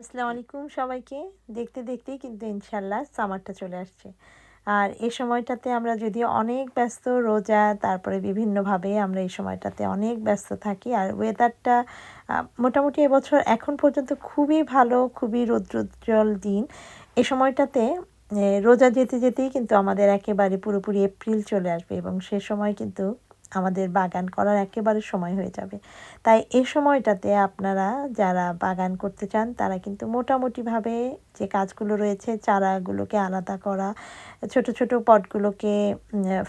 আসসালামু আলাইকুম সবাইকে। দেখতে দেখতেই কিন্তু ইনশাল্লাহ সামারটা চলে আসছে। আর এই সময়টাতে আমরা যদি অনেক ব্যস্ত রোজা তারপরে বিভিন্নভাবে আমরা এই সময়টাতে অনেক ব্যস্ত থাকি। আর ওয়েদারটা মোটামুটি এবছর এখন পর্যন্ত খুবই ভালো খুবই রৌদ্রোজ্জ্বল দিন। এ সময়টাতে রোজা যেতে যেতেই কিন্তু আমাদের একেবারে পুরোপুরি এপ্রিল চলে আসবে এবং সে সময় কিন্তু আমাদের বাগান করার একেবারে সময় হয়ে যাবে। তাই এই সময়টাতে আপনারা যারা বাগান করতে চান, তারা কিন্তু মোটামুটিভাবে যে কাজগুলো রয়েছে, চারাগুলোকে আলাদা করা, ছোট ছোট পটগুলোকে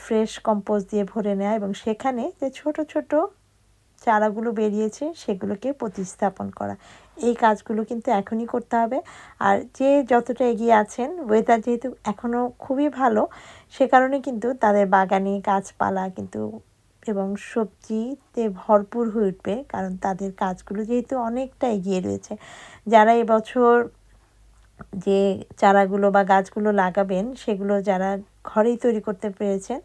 ফ্রেশ কম্পোজ দিয়ে ভরে নেওয়া এবং সেখানে যে ছোট ছোট চারাগুলো বেরিয়েছে, সেগুলোকে প্রতিস্থাপন করা। এই কাজগুলো কিন্তু এখনই করতে হবে। আর যে যতটা এগিয়ে আছেন ওয়েদার যেহেতু এখনও খুবই ভালো, সে কারণে কিন্তু তাদের বাগানে গাছপালা কিন্তু এবং সবজিতে ভরপুর হয়ে উঠবে, কারণ তাদের কাজগুলো যেহেতু অনেকটা এগিয়ে রয়েছে। যারা এবছর যে চারাগুলো বা গাছগুলো লাগাবেন, সেগুলো যারা ঘরেই তৈরি করতে পেরেছেন,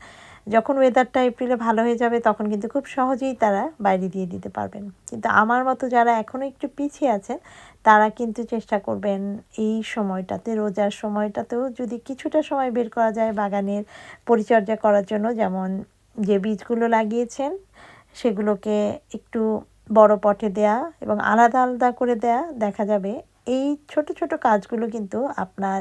যখন ওয়েদারটা এপ্রিলে ভালো হয়ে যাবে, তখন কিন্তু খুব সহজেই তারা বাইরে দিয়ে দিতে পারবেন। কিন্তু আমার মতো যারা এখনও একটু পিছিয়ে আছেন, তারা কিন্তু চেষ্টা করবেন এই সময়টাতে, রোজার সময়টাতেও যদি কিছুটা সময় বের করা যায় বাগানের পরিচর্যা করার জন্য, যেমন যে বীজগুলো লাগিয়েছেন, সেগুলোকে একটু বড় পটে দেয়া এবং আলাদা আলাদা করে দেয়া, দেখা যাবে। এই ছোট ছোট কাজগুলো কিন্তু আপনার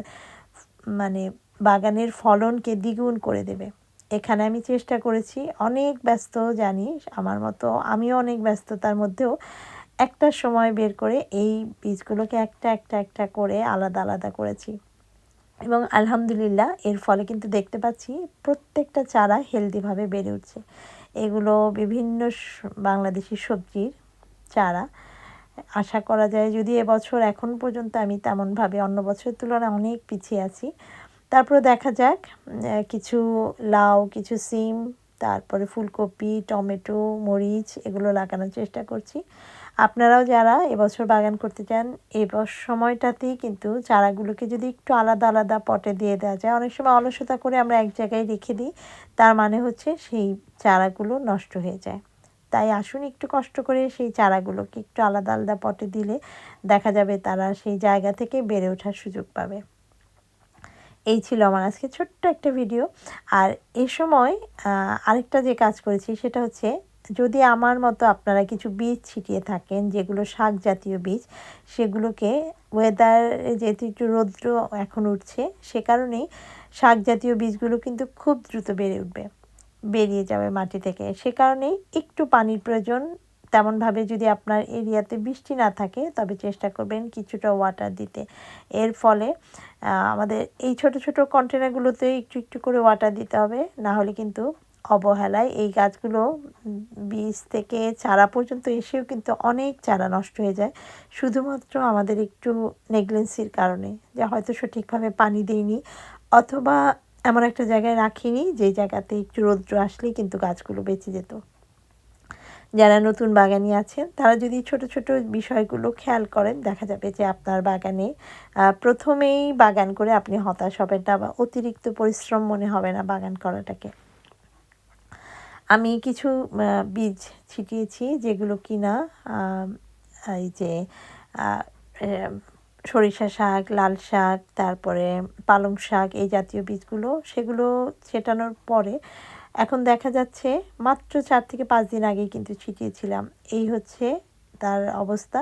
মানে বাগানের ফলনকে দ্বিগুণ করে দেবে। এখানে আমি চেষ্টা করেছি, অনেক ব্যস্ত জানি, আমার মতো আমিও অনেক ব্যস্ততার মধ্যেও একটা সময় বের করে এই বীজগুলোকে একটা একটা একটা করে আলাদা আলাদা করেছি। এবং আলহামদুলিল্লাহ, এর ফলে কিন্তু দেখতে পাচ্ছি প্রত্যেকটা চারা হেলদিভাবে বেড়ে উঠছে। এগুলো বিভিন্ন বাংলাদেশি সবজির চারা। আশা করা যায় যদি এবছর এখন পর্যন্ত আমি তেমনভাবে অন্য বছরের তুলনায় অনেক পিছিয়ে আছি। তারপরে দেখা যাক কিছু লাউ, কিছু সিম, তারপরে ফুলকপি, টমেটো, মরিচ, এগুলো লাগানোর চেষ্টা করছি। আপনারাও যারা এবছর বাগান করতে চান এবছর সময়টাতেই কিন্তু চারাগুলোকে যদি একটু আলাদা আলাদা পটে দিয়ে দেওয়া যায়, অনেক সময় অলসতা করে আমরা এক জায়গায় রেখে দিই, তার মানে হচ্ছে সেই চারাগুলো নষ্ট হয়ে যায়। তাই আসুন একটু কষ্ট করে সেই চারাগুলোকে একটু আলাদা আলাদা পটে দিলে দেখা যাবে তারা সেই জায়গা থেকে বেড়ে ওঠার সুযোগ পাবে। এই ছিল আমার আজকে ছোট্ট একটা ভিডিও। আর এ সময় আরেকটা যে কাজ করেছি সেটা হচ্ছে যদি আমার মতো আপনারা কিছু বীজ ছিটিয়ে থাকেন, যেগুলো শাক জাতীয় বীজ, সেগুলোকে ওয়েদার যেহেতু একটু রৌদ্র এখন উঠছে, সে কারণেই শাক জাতীয় বীজগুলো কিন্তু খুব দ্রুত বেড়ে উঠবে, বেরিয়ে যাবে মাটি থেকে। সে কারণেই একটু পানির প্রয়োজন। তেমনভাবে যদি আপনার এরিয়াতে বৃষ্টি না থাকে, তবে চেষ্টা করবেন কিছুটা ওয়াটার দিতে। এর ফলে আমাদের এই ছোট ছোট কন্টেনারগুলোতে একটু একটু করে ওয়াটার দিতে হবে, না হলে কিন্তু অবহেলায় এই গাছগুলো বীজ থেকে চারা পর্যন্ত এসেও কিন্তু অনেক চারা নষ্ট হয়ে যায়। শুধুমাত্র আমাদের একটু নেগলেন্সির কারণে, যা হয়তো সঠিকভাবে পানি দিইনি অথবা এমন একটা জায়গায় রাখিনি যে জায়গাতে একটু রৌদ্র আসলেই কিন্তু গাছগুলো বেঁচে যেত। যারা নতুন বাগানি আছেন, তারা যদি ছোট ছোট বিষয়গুলো খেয়াল করেন, দেখা যাবে যে আপনার বাগানে প্রথমেই বাগান করে আপনি হতাশ হবেন না বা অতিরিক্ত পরিশ্রম মনে হবে না বাগান করাটাকে। আমি কিছু বীজ ছিটিয়েছি যেগুলো কিনা এই যে সরিষা শাক, লাল শাক, তারপরে পালং শাক, এই জাতীয় বীজগুলো, সেগুলো ছেটানোর পরে এখন দেখা যাচ্ছে মাত্র চার থেকে পাঁচ দিন আগেই কিন্তু ছিটিয়েছিলাম। এই হচ্ছে তার অবস্থা।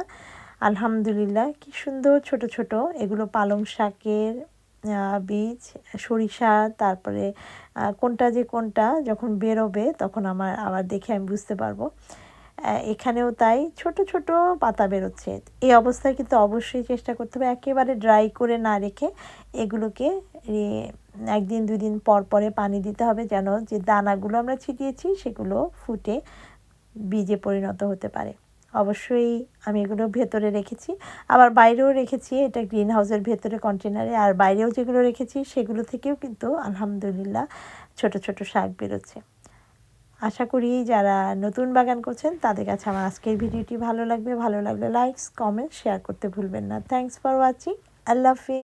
আলহামদুলিল্লাহ, কি সুন্দর ছোট ছোট, এগুলো পালং শাকের বীজ, সরিষা, তারপরে কোনটা যে কোনটা যখন বেরোবে তখন আমার, আবার দেখে আমি বুঝতে পারব। এখানেও তাই ছোট ছোট পাতা বেরোচ্ছে। এই অবস্থায় কিন্তু অবশ্যই চেষ্টা করতে হবে একেবারে ড্রাই করে না রেখে এগুলোকে একদিন দুই দিন পর পরে পানি দিতে হবে যেন যে দানাগুলো আমরা ছিটিয়েছি সেগুলো ফুটে বীজে পরিণত হতে পারে। অবশ্যই আমি এগুলো ভেতরে রেখেছি। আবার বাইরেও রেখেছি, এটা গ্রিন হাউসের ভেতরে কন্টেনারে আর বাইরেও যেগুলো রেখেছি, সেগুলো থেকেও কিন্তু আলহামদুলিল্লাহ ছোট ছোট শাক বেরোচ্ছে। আশা করি যারা নতুন বাগান করছেন, তাদের কাছে আমার আজকের ভিডিওটি ভালো লাগবে। ভালো লাগলে লাইকস কমেন্ট শেয়ার করতে ভুলবেন না। থ্যাংকস ফর ওয়াচিং আল্লাহ হাফিজ।